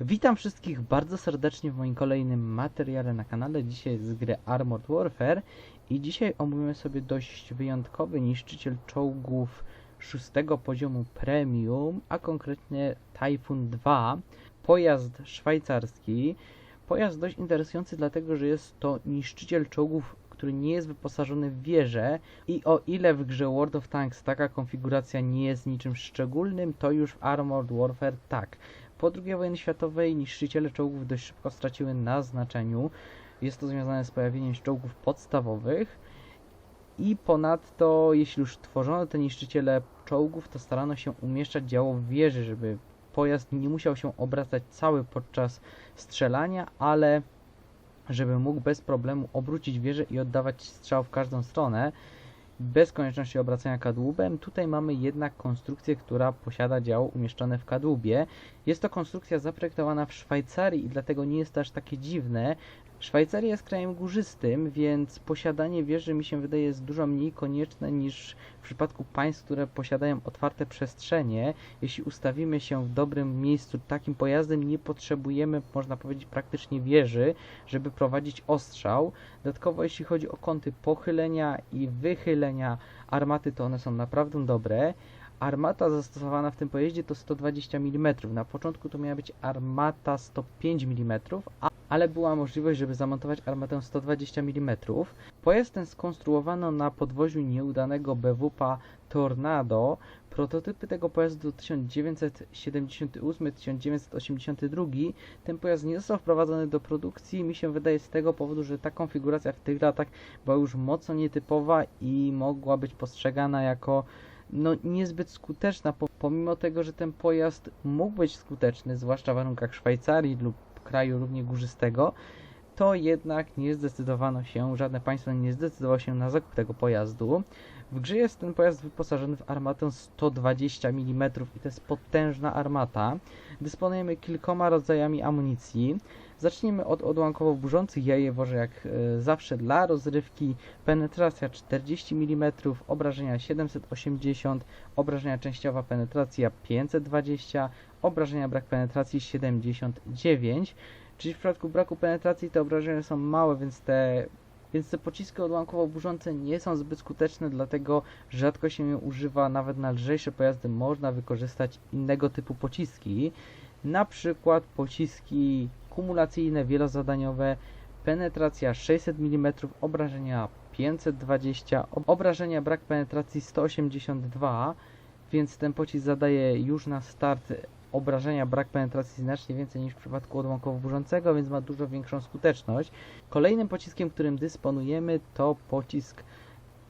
Witam wszystkich bardzo serdecznie w moim kolejnym materiale na kanale. Dzisiaj z gry Armored Warfare i dzisiaj omówimy sobie dość wyjątkowy niszczyciel czołgów szóstego poziomu premium, a konkretnie Typhoon 2, pojazd szwajcarski. Pojazd dość interesujący dlatego, że jest to niszczyciel czołgów, który nie jest wyposażony w wieżę i o ile w grze World of Tanks taka konfiguracja nie jest niczym szczególnym, to już w Armored Warfare tak. Po II wojnie światowej niszczyciele czołgów dość szybko straciły na znaczeniu. Jest to związane z pojawieniem się czołgów podstawowych. I ponadto, jeśli już tworzono te niszczyciele czołgów, to starano się umieszczać działo w wieży, żeby pojazd nie musiał się obracać cały podczas strzelania, ale żeby mógł bez problemu obrócić wieżę i oddawać strzał w każdą stronę bez konieczności obracania kadłubem. Tutaj mamy jednak konstrukcję, która posiada działo umieszczone w kadłubie. Jest to konstrukcja zaprojektowana w Szwajcarii i dlatego nie jest to aż takie dziwne. Szwajcaria jest krajem górzystym, więc posiadanie wieży mi się wydaje jest dużo mniej konieczne niż w przypadku państw, które posiadają otwarte przestrzenie. Jeśli ustawimy się w dobrym miejscu takim pojazdem, nie potrzebujemy, można powiedzieć, praktycznie wieży, żeby prowadzić ostrzał. Dodatkowo jeśli chodzi o kąty pochylenia i wychylenia armaty, to one są naprawdę dobre. Armata zastosowana w tym pojeździe to 120 mm. Na początku to miała być armata 105 mm, a, ale była możliwość, żeby zamontować armatę 120 mm. Pojazd ten skonstruowano na podwoziu nieudanego BWP Tornado. Prototypy tego pojazdu to 1978-1982. Ten pojazd nie został wprowadzony do produkcji, mi się wydaje z tego powodu, że ta konfiguracja w tych latach była już mocno nietypowa i mogła być postrzegana jako no, niezbyt skuteczna, po, pomimo tego, że ten pojazd mógł być skuteczny, zwłaszcza w warunkach Szwajcarii lub kraju równie górzystego, to jednak nie zdecydowano się, żadne państwo nie zdecydowało się na zakup tego pojazdu. W grze jest ten pojazd wyposażony w armatę 120 mm i to jest potężna armata. Dysponujemy kilkoma rodzajami amunicji. Zacznijmy od odłamkowo burzących. Ja je wożę jak e, zawsze dla rozrywki. Penetracja 40 mm, obrażenia 780, obrażenia częściowa penetracja 520, obrażenia brak penetracji 79. Czyli w przypadku braku penetracji te obrażenia są małe, więc te, więc te pociski odłamkowo burzące nie są zbyt skuteczne, dlatego rzadko się je używa. Nawet na lżejsze pojazdy można wykorzystać innego typu pociski. Na przykład pociski kumulacyjne, wielozadaniowe, penetracja 600 mm, obrażenia 520, obrażenia brak penetracji 182, więc ten pocisk zadaje już na start obrażenia brak penetracji znacznie więcej niż w przypadku odłamkowo burzącego, więc ma dużo większą skuteczność. Kolejnym pociskiem, którym dysponujemy to pocisk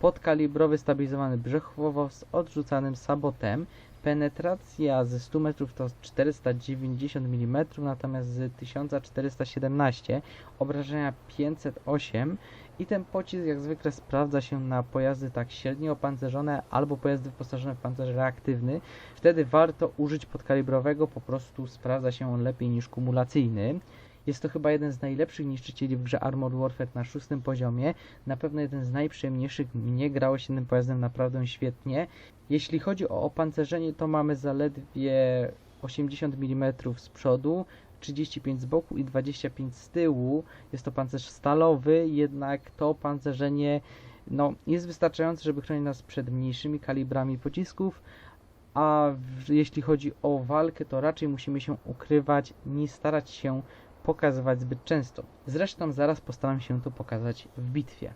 podkalibrowy stabilizowany brzechowo z odrzucanym sabotem. Penetracja ze 100 metrów to 490 mm, natomiast z 1417 obrażenia 508 i ten pocisk jak zwykle sprawdza się na pojazdy tak średnio opancerzone albo pojazdy wyposażone w pancerz reaktywny. Wtedy warto użyć podkalibrowego, po prostu sprawdza się on lepiej niż kumulacyjny. Jest to chyba jeden z najlepszych niszczycieli w grze Armored Warfare na szóstym poziomie. Na pewno jeden z najprzyjemniejszych. Mnie grało się tym pojazdem naprawdę świetnie. Jeśli chodzi o opancerzenie, to mamy zaledwie 80 mm z przodu, 35 z boku i 25 z tyłu. Jest to pancerz stalowy, jednak to opancerzenie no, jest wystarczające, żeby chronić nas przed mniejszymi kalibrami pocisków, a jeśli chodzi o walkę, to raczej musimy się ukrywać, nie starać się pokazywać zbyt często. Zresztą zaraz postaram się to pokazać w bitwie.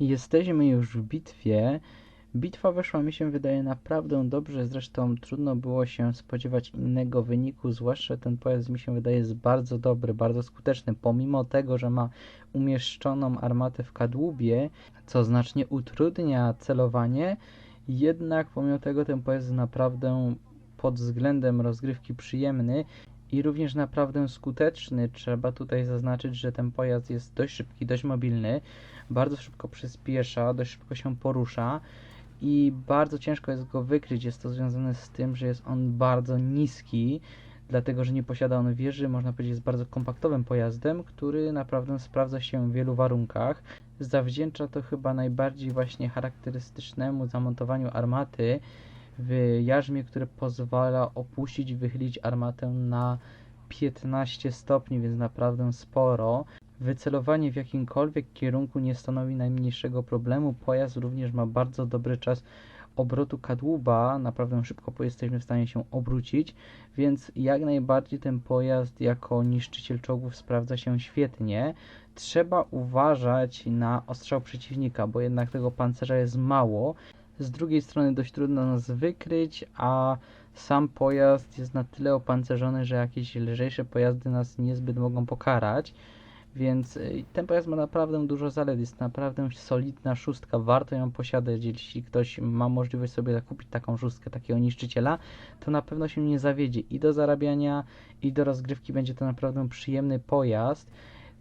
Jesteśmy już w bitwie. Bitwa weszła mi się wydaje naprawdę dobrze, zresztą trudno było się spodziewać innego wyniku, zwłaszcza ten pojazd mi się wydaje jest bardzo dobry, bardzo skuteczny, pomimo tego, że ma umieszczoną armatę w kadłubie, co znacznie utrudnia celowanie, jednak pomimo tego ten pojazd jest naprawdę pod względem rozgrywki przyjemny i również naprawdę skuteczny. Trzeba tutaj zaznaczyć, że ten pojazd jest dość szybki, dość mobilny, bardzo szybko przyspiesza, dość szybko się porusza i bardzo ciężko jest go wykryć. Jest to związane z tym, że jest on bardzo niski, dlatego że nie posiada on wieży. Można powiedzieć, jest bardzo kompaktowym pojazdem, który naprawdę sprawdza się w wielu warunkach. Zawdzięcza to chyba najbardziej właśnie charakterystycznemu zamontowaniu armaty w jarzmie, które pozwala opuścić, wychylić armatę na 15 stopni, więc naprawdę sporo. Wycelowanie w jakimkolwiek kierunku nie stanowi najmniejszego problemu. Pojazd również ma bardzo dobry czas obrotu kadłuba, naprawdę szybko jesteśmy w stanie się obrócić, więc jak najbardziej ten pojazd jako niszczyciel czołgów sprawdza się świetnie. Trzeba uważać na ostrzał przeciwnika, bo jednak tego pancerza jest mało. Z drugiej strony dość trudno nas wykryć, a sam pojazd jest na tyle opancerzony, że jakieś lżejsze pojazdy nas niezbyt mogą pokarać. Więc y, ten pojazd ma naprawdę dużo zalet, jest naprawdę solidna szóstka, warto ją posiadać, jeśli ktoś ma możliwość sobie zakupić taką szóstkę, takiego niszczyciela, to na pewno się nie zawiedzie. I do zarabiania, i do rozgrywki będzie to naprawdę przyjemny pojazd.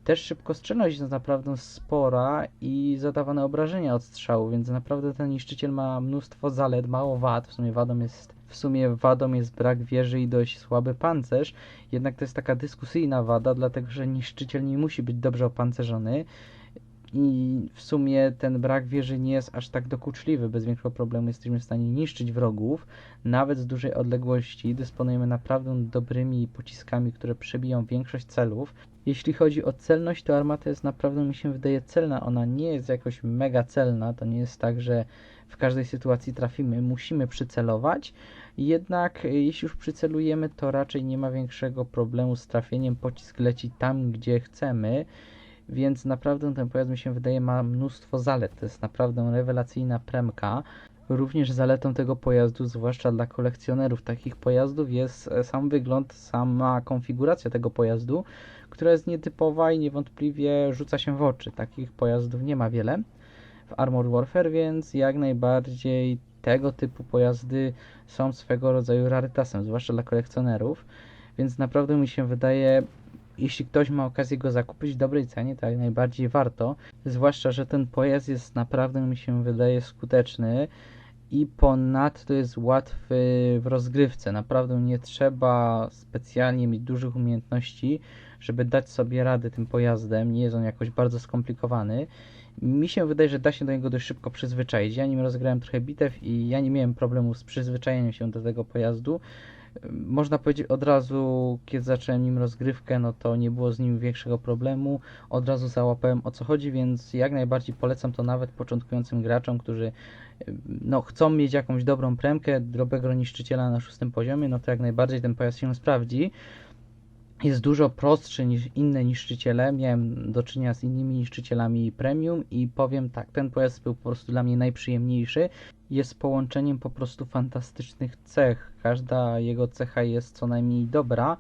Też szybkostrzelność jest naprawdę spora i zadawane obrażenia od strzału, więc naprawdę ten niszczyciel ma mnóstwo zalet, mało wad, w sumie wadą jest w sumie wadą jest brak wieży i dość słaby pancerz, jednak to jest taka dyskusyjna wada, dlatego że niszczyciel nie musi być dobrze opancerzony i w sumie ten brak wieży nie jest aż tak dokuczliwy. Bez większego problemu jesteśmy w stanie niszczyć wrogów, nawet z dużej odległości. Dysponujemy naprawdę dobrymi pociskami, które przebiją większość celów. Jeśli chodzi o celność, to armata jest naprawdę, mi się wydaje, celna. Ona nie jest jakoś mega celna. To nie jest tak, że w każdej sytuacji trafimy. Musimy przycelować. Jednak jeśli już przycelujemy, to raczej nie ma większego problemu z trafieniem. Pocisk leci tam, gdzie chcemy więc naprawdę ten pojazd mi się wydaje ma mnóstwo zalet. To jest naprawdę rewelacyjna premka. Również zaletą tego pojazdu, zwłaszcza dla kolekcjonerów takich pojazdów, jest e, sam wygląd, sama konfiguracja tego pojazdu, która jest nietypowa i niewątpliwie rzuca się w oczy. Takich pojazdów nie ma wiele w Armored Warfare, więc jak najbardziej tego typu pojazdy są swego rodzaju rarytasem, zwłaszcza dla kolekcjonerów. Więc naprawdę mi się wydaje jeśli ktoś ma okazję go zakupić w dobrej cenie, to jak najbardziej warto. Zwłaszcza, że ten pojazd jest naprawdę, mi się wydaje, skuteczny i ponadto jest łatwy w rozgrywce. Naprawdę nie trzeba specjalnie mieć dużych umiejętności, żeby dać sobie radę tym pojazdem. Nie jest on jakoś bardzo skomplikowany. Mi się wydaje, że da się do niego dość szybko przyzwyczaić. Ja nim rozgrałem trochę bitew i ja nie miałem problemu z przyzwyczajeniem się do tego pojazdu można powiedzieć od razu, kiedy zacząłem nim rozgrywkę, no to nie było z nim większego problemu. Od razu załapałem o co chodzi, więc jak najbardziej polecam to nawet początkującym graczom, którzy no, chcą mieć jakąś dobrą premkę, dobrego niszczyciela na szóstym poziomie, no to jak najbardziej ten pojazd się sprawdzi jest dużo prostszy niż inne niszczyciele. Miałem do czynienia z innymi niszczycielami premium i powiem tak, ten pojazd był po prostu dla mnie najprzyjemniejszy. Jest połączeniem po prostu fantastycznych cech. Każda jego cecha jest co najmniej dobra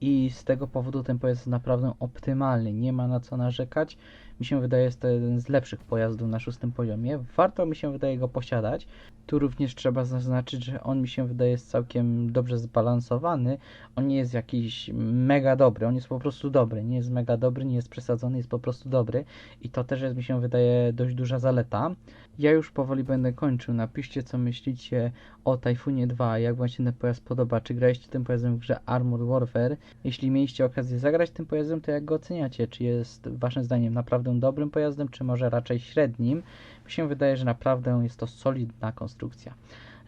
i z tego powodu ten pojazd jest naprawdę optymalny. Nie ma na co narzekać. Mi się wydaje, jest to jeden z lepszych pojazdów na szóstym poziomie. Warto mi się wydaje go posiadać. Tu również trzeba zaznaczyć, że on mi się wydaje jest całkiem dobrze zbalansowany. On nie jest jakiś mega dobry, on jest po prostu dobry. Nie jest mega dobry, nie jest przesadzony, jest po prostu dobry. I to też jest, mi się wydaje, dość duża zaleta. Ja już powoli będę kończył. Napiszcie, co myślicie o Typhunie 2, jak wam się ten pojazd podoba. Czy graliście tym pojazdem w grze Armored Warfare? Jeśli mieliście okazję zagrać tym pojazdem, to jak go oceniacie? Czy jest waszym zdaniem naprawdę dobrym pojazdem, czy może raczej średnim? Mi się wydaje, że naprawdę jest to solidna konstrukcja.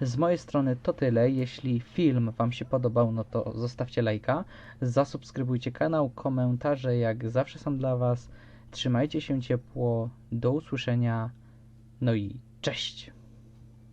Z mojej strony to tyle. Jeśli film Wam się podobał, no to zostawcie lajka, zasubskrybujcie kanał, komentarze jak zawsze są dla Was. Trzymajcie się ciepło, do usłyszenia, no i cześć!